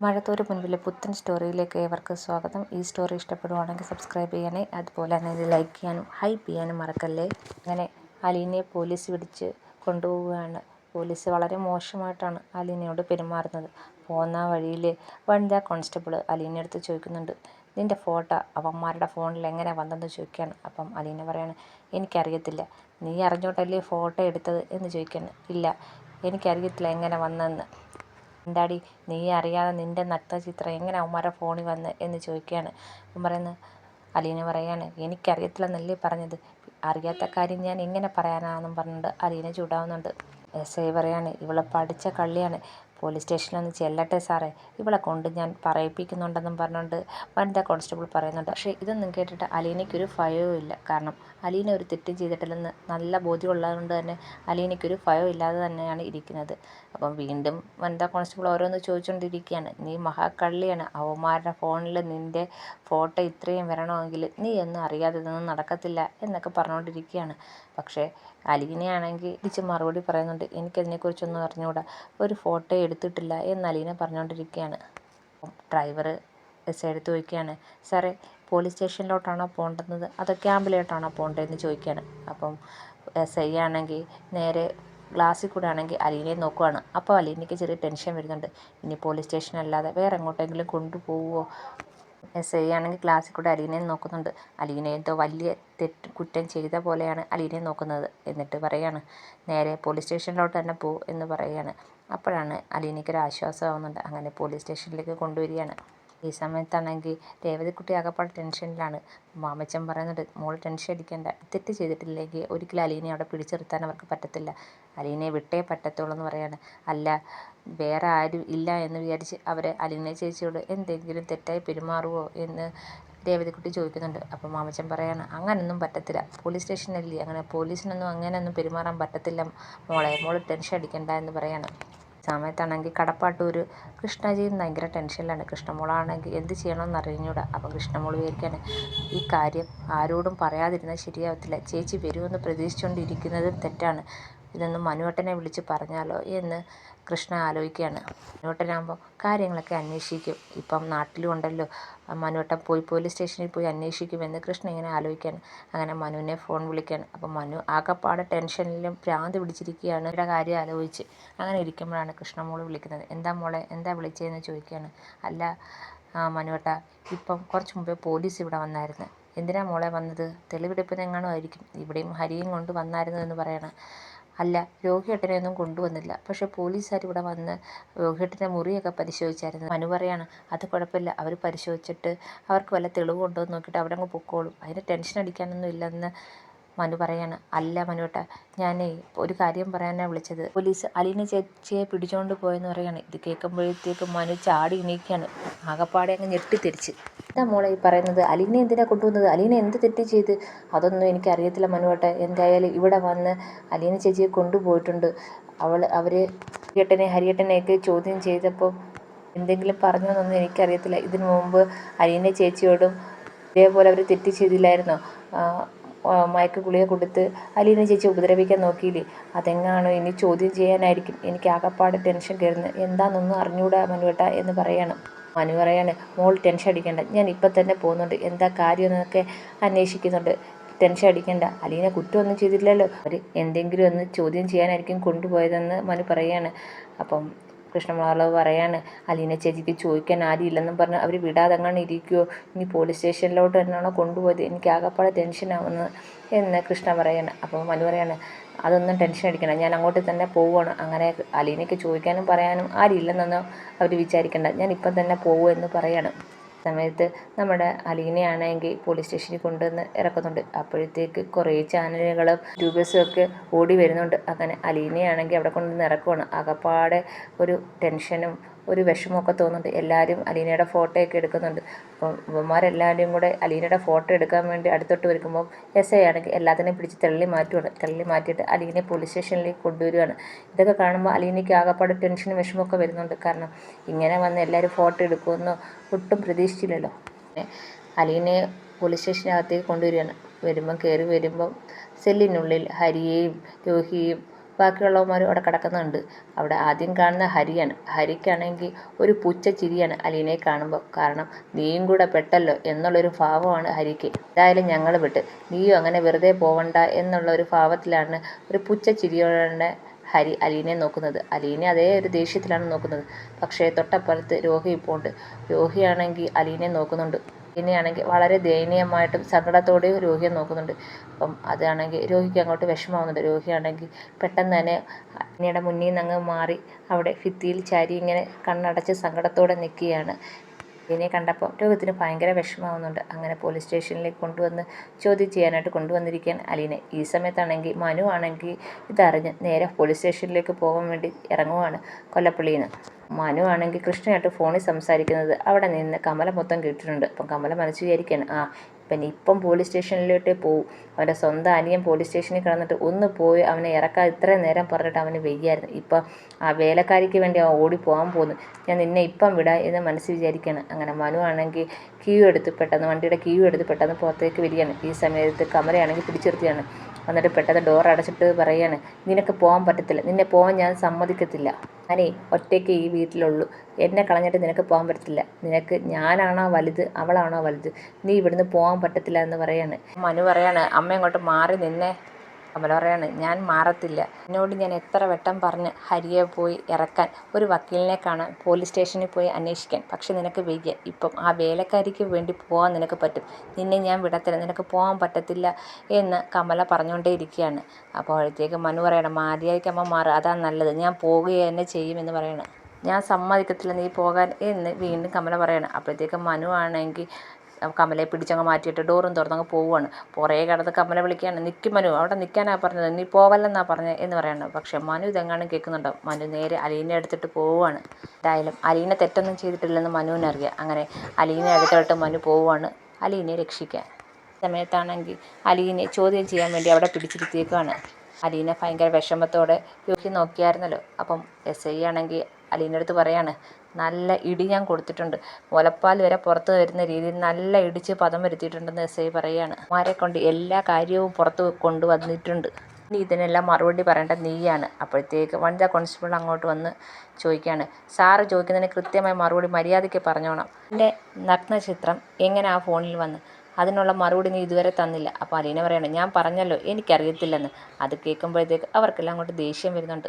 മഴത്തോര് മുൻപിലെ പുത്തൻ സ്റ്റോറിയിലേക്ക് ഏവർക്കും സ്വാഗതം. ഈ സ്റ്റോറി ഇഷ്ടപ്പെടുവാണെങ്കിൽ സബ്സ്ക്രൈബ് ചെയ്യണേ അതുപോലെ തന്നെ ഇത് ലൈക്ക് ചെയ്യാനും ഹൈപ്പ് ചെയ്യാനും മറക്കല്ലേ? അങ്ങനെ അലീനയെ പോലീസ് പിടിച്ച് കൊണ്ടുപോവുകയാണ്. പോലീസ് വളരെ മോശമായിട്ടാണ് അലീനയോട് പെരുമാറുന്നത്. പോകുന്ന വഴിയിൽ വനിതാ കോൺസ്റ്റബിൾ അലീനയുടെ അടുത്ത് ചോദിക്കുന്നുണ്ട് നിന്റെ ഫോട്ടോ അവന്മാരുടെ ഫോണിൽ എങ്ങനെ വന്നെന്ന് ചോദിക്കുകയാണ്. അപ്പം അലീന പറയാണ് എനിക്കറിയത്തില്ല. നീ അറിഞ്ഞോട്ടല്ലേ ഫോട്ടോ എടുത്തത്? എന്ന് ചോദിക്കുകയാണ് ഇല്ല. എനിക്കറിയത്തില്ല എങ്ങനെ വന്നതെന്ന് എന്താടി നീ അറിയാതെ നിന്റെ നഗ്നചിത്രം എങ്ങനെ അവന്മാരുടെ ഫോണിൽ വന്ന് എന്ന് ചോദിക്കുകയാണ്. അപ്പം പറയുന്നത് അലീന പറയാണ് എനിക്കറിയത്തില്ലെന്നല്ലേ പറഞ്ഞത്. അറിയാത്ത കാര്യം ഞാൻ എങ്ങനെ പറയാനാണെന്നും പറഞ്ഞിട്ട് അലീന ചൂടാവുന്നുണ്ട്. എസ് ഐ പറയാണ് ഇവളെ പഠിച്ച കള്ളിയാണ്. പോലീസ് സ്റ്റേഷനിലൊന്ന് ചെല്ലട്ടെ സാറേ. ഇവളെ കൊണ്ട് ഞാൻ പറയിപ്പിക്കുന്നുണ്ടെന്നും പറഞ്ഞുകൊണ്ട് വനിതാ കോൺസ്റ്റബിൾ പറയുന്നുണ്ട്. പക്ഷേ ഇതൊന്നും കേട്ടിട്ട് അലീനയ്ക്കൊരു ഭയവും ഇല്ല. കാരണം അലീന ഒരു തെറ്റും ചെയ്തിട്ടില്ലെന്ന് നല്ല ബോധ്യമുള്ളതുകൊണ്ട് തന്നെ അലീനയ്ക്കൊരു ഭയം ഇല്ലാതെ തന്നെയാണ് ഇരിക്കുന്നത്. അപ്പം വീണ്ടും വനിതാ കോൺസ്റ്റബിൾ ഓരോന്ന് ചോദിച്ചുകൊണ്ടിരിക്കുകയാണ്. നീ മഹാക്കള്ളിയാണ് അവന്മാരുടെ ഫോണിൽ നിന്റെ ഫോട്ടോ ഇത്രയും വരണമെങ്കിൽ നീ ഒന്നും അറിയാതെ ഇതൊന്നും നടക്കത്തില്ല എന്നൊക്കെ പറഞ്ഞുകൊണ്ടിരിക്കുകയാണ്. പക്ഷേ അലീനയാണെങ്കിൽ തിരിച്ച് മറുപടി പറയുന്നുണ്ട്. എനിക്കതിനെക്കുറിച്ചൊന്നും അറിഞ്ഞുകൂടാ. ഒരു ഫോട്ടോ എടുത്തിട്ടില്ല എന്ന് അലീന പറഞ്ഞുകൊണ്ടിരിക്കുകയാണ് ഡ്രൈവർ എസ് എടുത്ത് ചോദിക്കുകയാണ് സാറേ പോലീസ് സ്റ്റേഷനിലോട്ടാണോ പോകേണ്ടത്? അതോ ക്യാമ്പിലോട്ടാണോ പോകേണ്ടതെന്ന് ചോദിക്കുകയാണ്. അപ്പം എസ് ഐ ആണെങ്കിൽ നേരെ ഗ്ലാസ്സിൽ കൂടെ ആണെങ്കിൽ അലീനയെ നോക്കുവാണ്. അപ്പോൾ അലീനയ്ക്ക് ചെറിയ ടെൻഷൻ വരുന്നുണ്ട്. ഇനി പോലീസ് സ്റ്റേഷനല്ലാതെ വേറെ എങ്ങോട്ടെങ്കിലും കൊണ്ടുപോകുമോ എസ് ഐ ആണെങ്കിൽ ക്ലാസ്സിൽ കൂടെ അലീനയെ നോക്കുന്നുണ്ട്. അലീന എന്തോ വലിയ തെറ്റ് കുറ്റം ചെയ്ത പോലെയാണ് അലീനയെ നോക്കുന്നത് എന്നിട്ട് പറയാണ്. നേരെ പോലീസ് സ്റ്റേഷനിലോട്ട് തന്നെ പോ എന്ന് പറയുകയാണ് അപ്പോഴാണ് അലീനയ്ക്കൊരു ആശ്വാസമാവുന്നുണ്ട്. അങ്ങനെ പോലീസ് സ്റ്റേഷനിലേക്ക് കൊണ്ടുവരികയാണ്. ഈ സമയത്താണെങ്കിൽ രേവതിക്കുട്ടി ആകപ്പാടെ ടെൻഷനിലാണ്. മാമച്ചൻ പറയുന്നുണ്ട് മോൾ ടെൻഷൻ അടിക്കേണ്ട. തെറ്റ് ചെയ്തിട്ടില്ലെങ്കിൽ ഒരിക്കലും അലീനെ അവിടെ പിടിച്ചിരുത്താൻ അവർക്ക് പറ്റത്തില്ല. അലീനെ വിട്ടേ പറ്റത്തുള്ളൂ എന്ന് പറയാണ്. അല്ല വേറെ ആരും ഇല്ല എന്ന് വിചാരിച്ച് അവരെ അലീനെ ചേച്ചിയോട് എന്തെങ്കിലും തെറ്റായി പെരുമാറുമോ എന്ന് രേവതിക്കുട്ടി ചോദിക്കുന്നുണ്ട്. അപ്പോൾ മാമച്ചൻ പറയാണ് അങ്ങനൊന്നും പറ്റത്തില്ല. പോലീസ് സ്റ്റേഷനല്ലേ? അങ്ങനെ പോലീസിനൊന്നും അങ്ങനെയൊന്നും പെരുമാറാൻ പറ്റത്തില്ല മോളെ. മോൾ ടെൻഷൻ അടിക്കണ്ട എന്ന് പറയാണ്. സമയത്താണെങ്കിൽ കടപ്പാട്ടൂർ കൃഷ്ണജിയും ഭയങ്കര ടെൻഷനിലാണ്. കൃഷ്ണമോളാണെങ്കിൽ എന്ത് ചെയ്യണമെന്ന് അറിഞ്ഞൂടാ അപ്പം കൃഷ്ണമോൾ വിചാരിക്കാൻ ഈ കാര്യം ആരോടും പറയാതിരുന്നാൽ ശരിയാവത്തില്ല. ചേച്ചി വരുമെന്ന് പ്രതീക്ഷിച്ചുകൊണ്ടിരിക്കുന്നതും തെറ്റാണ്. ഇതൊന്ന് മനുവേട്ടനെ വിളിച്ച് പറഞ്ഞാലോ എന്ന് കൃഷ്ണ ആലോചിക്കുകയാണ്. മനുവേട്ടനാകുമ്പോൾ കാര്യങ്ങളൊക്കെ അന്വേഷിക്കും. ഇപ്പം നാട്ടിലും ഉണ്ടല്ലോ മനുവേട്ടൻ പോയി പോലീസ് സ്റ്റേഷനിൽ പോയി അന്വേഷിക്കുമെന്ന് കൃഷ്ണ ഇങ്ങനെ ആലോചിക്കുകയാണ്. അങ്ങനെ മനുവിനെ ഫോൺ വിളിക്കുകയാണ്. അപ്പം മനു ആകെപ്പാടെ ടെൻഷനിലും ഭ്രാന്ത് പിടിച്ചിരിക്കുകയാണ്. ഇവരുടെ കാര്യം ആലോചിച്ച് അങ്ങനെ ഇരിക്കുമ്പോഴാണ് കൃഷ്ണ മോൾ വിളിക്കുന്നത്. എന്താ മോളെ? എന്താ വിളിച്ചതെന്ന് ചോദിക്കുകയാണ്. അല്ല മനുവട്ട ഇപ്പം കുറച്ച് മുമ്പേ പോലീസ് ഇവിടെ വന്നായിരുന്നു. എന്തിനാ മോളെ വന്നത്? തെളിവെടുപ്പിനെങ്ങാനും ആയിരിക്കും. ഇവിടെയും ഹരിയും കൊണ്ട് വന്നായിരുന്നു എന്ന് പറയണം. അല്ല രോഹിയേട്ടനെ ഒന്നും കൊണ്ടുവന്നില്ല. പക്ഷെ പോലീസുകാർ ഇവിടെ വന്ന് രോഹിയേട്ടന്റെ മുറിയൊക്കെ പരിശോധിച്ചായിരുന്നു. മനു പറയാണ് അത് കുഴപ്പമില്ല. അവർ പരിശോധിച്ചിട്ട് അവർക്ക് വല്ല തെളിവുണ്ടോ എന്ന് നോക്കിയിട്ട് അവിടെ അങ്ങ് പൊക്കോളും. അതിന് ടെൻഷൻ അടിക്കാനൊന്നും ഇല്ലെന്ന് മനു പറയാണ്. അല്ല മനുവേട്ട ഞാനേ ഒരു കാര്യം പറയാനാണ് വിളിച്ചത്. പോലീസ് അലീന ചേച്ചിയെ പിടിച്ചുകൊണ്ട് പോയെന്ന് പറയാണ്. ഇത് കേൾക്കുമ്പോഴത്തേക്കും മനു ചാടി എണീക്കുകയാണ് ആകപ്പാടെ അങ്ങ് ഞെട്ടിത്തെരിച്ച് എന്താ മോളെ ഈ പറയുന്നത്? അലീനെ എന്തിനാ കൊണ്ടുവന്നത്? അലീന എന്ത് തെറ്റ് ചെയ്ത്? അതൊന്നും എനിക്കറിയത്തില്ല മനുവേട്ട. എന്തായാലും ഇവിടെ വന്ന് അലീന ചേച്ചിയെ കൊണ്ടുപോയിട്ടുണ്ട്. അവൾ അവർ ഹരിയട്ടനെ ഹരിയേട്ടനെയൊക്കെ ചോദ്യം ചെയ്തപ്പോൾ എന്തെങ്കിലും പറഞ്ഞു പറഞ്ഞോന്നൊന്നും എനിക്കറിയത്തില്ല. ഇതിനു മുമ്പ് അലീന ചേച്ചിയോടും ഇതേപോലെ അവർ തെറ്റ് ചെയ്തില്ലായിരുന്നോ? മയക്ക് ഗുളിക കൊടുത്ത് അലീന ചേച്ചി ഉപദ്രവിക്കാൻ നോക്കിയില്ലേ? അതെങ്ങാണോ ഇനി ചോദ്യം ചെയ്യാനായിരിക്കും. എനിക്ക് ആകപ്പാട് ടെൻഷൻ കയറുന്നത് എന്താണെന്നൊന്നും അറിഞ്ഞുകൂടാ മനുവേട്ട എന്ന് പറയണം. മനു പറയാണ് മോൾ ടെൻഷൻ അടിക്കേണ്ട ഞാൻ ഇപ്പം തന്നെ പോകുന്നുണ്ട്. എന്താ കാര്യം എന്നൊക്കെ അന്വേഷിക്കുന്നുണ്ട്. ടെൻഷൻ അടിക്കേണ്ട. അലീന കുറ്റമൊന്നും ചെയ്തില്ലല്ലോ അവർ എന്തെങ്കിലും ഒന്ന് ചോദ്യം ചെയ്യാനായിരിക്കും കൊണ്ടുപോയതെന്ന് മനു പറയാണ്. അപ്പം കൃഷ്ണമാളവ് പറയാണ്. അലീന ചേച്ചിക്ക് ചോദിക്കാൻ ആരുമില്ലെന്നും പറഞ്ഞ് അവർ വിടാതെങ്ങാണ് ഇരിക്കുമോ ഇനി പോലീസ് സ്റ്റേഷനിലോട്ട് തന്നെയാണോ കൊണ്ടുപോയത്? എനിക്ക് ആകെപ്പാടെ ടെൻഷനാവുന്നത് എന്ന് കൃഷ്ണ പറയാണ്. അപ്പോൾ മനു പറയാണ് അതൊന്നും ടെൻഷൻ അടിക്കണം ഞാൻ അങ്ങോട്ട് തന്നെ പോവുകയാണ് അങ്ങനെ അലീനയ്ക്ക് ചോദിക്കാനും പറയാനും ആരുമില്ലെന്നൊന്നും അവർ വിചാരിക്കേണ്ട. ഞാൻ ഇപ്പം തന്നെ പോകുമെന്ന് പറയാണ്. സമയത്ത് നമ്മുടെ അലീനയാണെങ്കിൽ പോലീസ് സ്റ്റേഷനിൽ കൊണ്ടുവന്ന് ഇറക്കുന്നുണ്ട്. അപ്പോഴത്തേക്ക് കുറേ ചാനലുകളും യൂട്യൂബേഴ്സും ഒക്കെ ഓടി വരുന്നുണ്ട്. അങ്ങനെ അലീനയാണെങ്കിൽ അവിടെ കൊണ്ടുവന്ന് ഇറക്കുവാണ്. ആകപ്പാടെ ഒരു ടെൻഷനും ഒരു വിഷമമൊക്കെ തോന്നുന്നുണ്ട്. എല്ലാവരും അലീനയുടെ ഫോട്ടോയൊക്കെ എടുക്കുന്നുണ്ട്. അപ്പം ഇവന്മാരെല്ലാവരും കൂടെ അലീനയുടെ ഫോട്ടോ എടുക്കാൻ വേണ്ടി അടുത്തോട്ട് വരുമ്പോൾ എസ് ഐ ആണെങ്കിൽ എല്ലാത്തിനെയും പിടിച്ച് തള്ളി മാറ്റുവാണ്. തള്ളി മാറ്റിയിട്ട് അലീനെ പോലീസ് സ്റ്റേഷനിലേക്ക് കൊണ്ടുവരികയാണ് ഇതൊക്കെ കാണുമ്പോൾ അലീനയ്ക്ക് ആകപ്പാട് ടെൻഷനും വിഷമമൊക്കെ വരുന്നുണ്ട്. കാരണം ഇങ്ങനെ വന്ന് എല്ലാവരും ഫോട്ടോ എടുക്കുമെന്ന് ഒട്ടും പ്രതീക്ഷിച്ചില്ലല്ലോ. അലീനെ പോലീസ് സ്റ്റേഷനകത്തേക്ക് കൊണ്ടുവരികയാണ്. വരുമ്പം കയറി വരുമ്പം സെല്ലിനുള്ളിൽ ഹരിയെയും രോഹിയെയും ബാക്കിയുള്ളവന്മാരും അവിടെ കിടക്കുന്നുണ്ട്. അവിടെ ആദ്യം കാണുന്ന ഹരിയാണ്. ഹരിക്കാണെങ്കിൽ ഒരു പുച്ഛ ചിരിയാണ് അലീനയെ കാണുമ്പോൾ. കാരണം നീയും കൂടെ പെട്ടല്ലോ എന്നുള്ളൊരു ഭാവമാണ് ഹരിക്ക്. എന്തായാലും ഞങ്ങൾ വിട്ട്. നീയും അങ്ങനെ വെറുതെ പോവണ്ട എന്നുള്ള ഒരു ഭാവത്തിലാണ് ഒരു പുച്ഛ ചിരിയോടെ ഹരി അലീനെ നോക്കുന്നത്. അലീനെ അതേ ഒരു ദേഷ്യത്തിലാണ് നോക്കുന്നത്. പക്ഷേ തൊട്ടപ്പുറത്ത് രോഹി ഇപ്പോൾ ഉണ്ട്. രോഹിയാണെങ്കിൽ അലീനെ നോക്കുന്നുണ്ട്. അലീനയാണെങ്കിൽ വളരെ ദയനീയമായിട്ടും സങ്കടത്തോടെയും രോഹിയെ നോക്കുന്നുണ്ട്. അപ്പം അതാണെങ്കിൽ രോഹിക്ക് അങ്ങോട്ട് വിഷമാവുന്നുണ്ട് രോഹിയാണെങ്കിൽ പെട്ടെന്ന് തന്നെ അഗ്നിയുടെ മുന്നിൽ നിന്ന് അങ്ങ് മാറി അവിടെ ഭിത്തിയിൽ ചാരി ഇങ്ങനെ കണ്ണടച്ച് സങ്കടത്തോടെ നിൽക്കുകയാണ്. ഇതിനെ കണ്ടപ്പോൾ രോഗത്തിന് ഭയങ്കര വിഷമാവുന്നുണ്ട് അങ്ങനെ പോലീസ് സ്റ്റേഷനിലേക്ക് കൊണ്ടുവന്ന് ചോദ്യം ചെയ്യാനായിട്ട് കൊണ്ടുവന്നിരിക്കുകയാണ് അലീനെ. ഈ സമയത്താണെങ്കിൽ മനു ആണെങ്കിൽ ഇതറിഞ്ഞ് നേരെ പോലീസ് സ്റ്റേഷനിലേക്ക് പോകാൻ വേണ്ടി ഇറങ്ങുവാണ് കൊല്ലപ്പള്ളിയിൽ നിന്ന്. മനു ആണെങ്കിൽ കൃഷ്ണയായിട്ട് ഫോണിൽ സംസാരിക്കുന്നത് അവിടെ നിന്ന് കമല മൊത്തം കേട്ടിട്ടുണ്ട്. അപ്പം കമല മനസ്സ് വിചാരിക്കുകയാണ് ആ ഇപ്പം ഇപ്പം പോലീസ് സ്റ്റേഷനിലോട്ടേ പോവും അവന്റെ സ്വന്തം അനിയൻ പോലീസ് സ്റ്റേഷനിൽ കിടന്നിട്ട് ഒന്ന് പോയി അവനെ ഇറക്കാൻ ഇത്രയും നേരം പറഞ്ഞിട്ട് അവന് വയ്യായിരുന്നു. ഇപ്പം ആ വേലക്കാരിക്ക് വേണ്ടി അവൻ ഓടി പോകാൻ പോകുന്നു ഞാൻ നിന്നെ ഇപ്പം വിടാം എന്ന് മനസ്സ് വിചാരിക്കുകയാണ്. അങ്ങനെ മനു ആണെങ്കിൽ ക്യൂ എടുത്ത് പെട്ടെന്ന് വണ്ടിയുടെ ക്യൂ എടുത്ത് പെട്ടെന്ന് പുറത്തേക്ക് വരികയാണ്. ഈ സമയത്ത് കമലയാണെങ്കിൽ പിടിച്ചിർത്തിയാണ് എന്നിട്ട് പെട്ടെന്ന് ഡോർ അടച്ചിട്ട് പറയാണ് നിനക്ക് പോകാൻ പറ്റത്തില്ല. നിന്നെ പോകാൻ ഞാൻ സമ്മതിക്കത്തില്ല. ഞാനേ ഒറ്റയ്ക്ക് ഈ വീട്ടിലുള്ളൂ. എന്നെ കളഞ്ഞിട്ട് നിനക്ക് പോകാൻ പറ്റത്തില്ല. നിനക്ക് ഞാനാണോ വലുത്? അവളാണോ വലുത്? നീ ഇവിടുന്ന് പോകാൻ പറ്റത്തില്ല എന്ന് പറയാണ്. മനു പറയാണ് അമ്മ ഇങ്ങോട്ട് മാറി നിന്നെ. കമല പറയാണ് ഞാൻ മാറത്തില്ല. എന്നോട് ഞാൻ എത്ര വട്ടം പറഞ്ഞ് ഹരിയെ പോയി ഇറക്കാൻ ഒരു വക്കീലിനെ കാണാൻ പോലീസ് സ്റ്റേഷനിൽ പോയി അന്വേഷിക്കാൻ. പക്ഷെ നിനക്ക് വയ്യ. ഇപ്പം ആ വേലക്കാരിക്ക് വേണ്ടി പോകാൻ നിനക്ക് പറ്റും. നിന്നെ ഞാൻ വിടത്തില്ല. നിനക്ക് പോകാൻ പറ്റത്തില്ല എന്ന് കമല പറഞ്ഞുകൊണ്ടേ ഇരിക്കുകയാണ് അപ്പോഴത്തേക്ക് മനു പറയണം മര്യാദയ്ക്ക് അമ്മ മാറുക അതാണ് നല്ലത്. ഞാൻ പോകുക തന്നെ ചെയ്യുമെന്ന് പറയണം. ഞാൻ സമ്മതിക്കത്തില്ല നീ പോകാൻ എന്ന് വീണ്ടും കമല പറയണം. അപ്പോഴത്തേക്ക് മനു ആണെങ്കിൽ കമലയെ പിടിച്ചങ്ങ് മാറ്റിയിട്ട് ഡോറും തുറന്നങ്ങ് പോവുകയാണ് പുറകെ കിടന്ന് കമല വിളിക്കുകയാണ് നിൽക്കും മനു അവിടെ നിൽക്കാനാ പറഞ്ഞത് നീ പോവല്ലെന്നാ പറഞ്ഞത് എന്ന് പറയണം. പക്ഷെ മനു ഇതെങ്ങാനും കേൾക്കുന്നുണ്ടോ. മനു നേരെ അലീനെ എടുത്തിട്ട് പോവുകയാണ് എന്തായാലും അലീന തെറ്റൊന്നും ചെയ്തിട്ടില്ലെന്ന് മനുവിനറിയാം അങ്ങനെ അലീനെ എടുത്തിട്ട് മനു പോവുകയാണ് അലീനെ രക്ഷിക്കാൻ. സമയത്താണെങ്കിൽ അലീനെ ചോദ്യം ചെയ്യാൻ വേണ്ടി അവിടെ പിടിച്ചിരുത്തിയേക്കാണ് അലീന ഭയങ്കര വിഷമത്തോടെ യോഗി നോക്കിയായിരുന്നല്ലോ. അപ്പം എസ് ഐ ആണെങ്കിൽ അലീന്റെ അടുത്ത് പറയാണ് നല്ല ഇടി ഞാൻ കൊടുത്തിട്ടുണ്ട്. മുലപ്പാൽ വരെ പുറത്ത് വരുന്ന രീതിയിൽ നല്ല ഇടിച്ച് പദം വരുത്തിയിട്ടുണ്ടെന്ന് എസ് ഐ പറയുകയാണ് മാരെ കൊണ്ട് എല്ലാ കാര്യവും പുറത്ത് കൊണ്ടുവന്നിട്ടുണ്ട് ഇനി ഇതിനെല്ലാം മറുപടി പറയേണ്ട നീയാണ്. അപ്പോഴത്തേക്ക് വനിതാ കോൺസ്റ്റബിൾ അങ്ങോട്ട് വന്ന് ചോദിക്കുകയാണ്. സാറ് ചോദിക്കുന്നതിന് കൃത്യമായ മറുപടി മര്യാദയ്ക്ക് പറഞ്ഞോണം. എന്റെ നഗ്നചിത്രം എങ്ങനെ ആ ഫോണിൽ വന്ന്? അതിനുള്ള മറുപടി നീ ഇതുവരെ തന്നില്ല. അപ്പോൾ അലീന പറയണം ഞാൻ പറഞ്ഞല്ലോ എനിക്കറിയത്തില്ലെന്ന്. അത് കേൾക്കുമ്പോഴത്തേക്ക് അവർക്കെല്ലാം അങ്ങോട്ട് ദേഷ്യം വരുന്നുണ്ട്.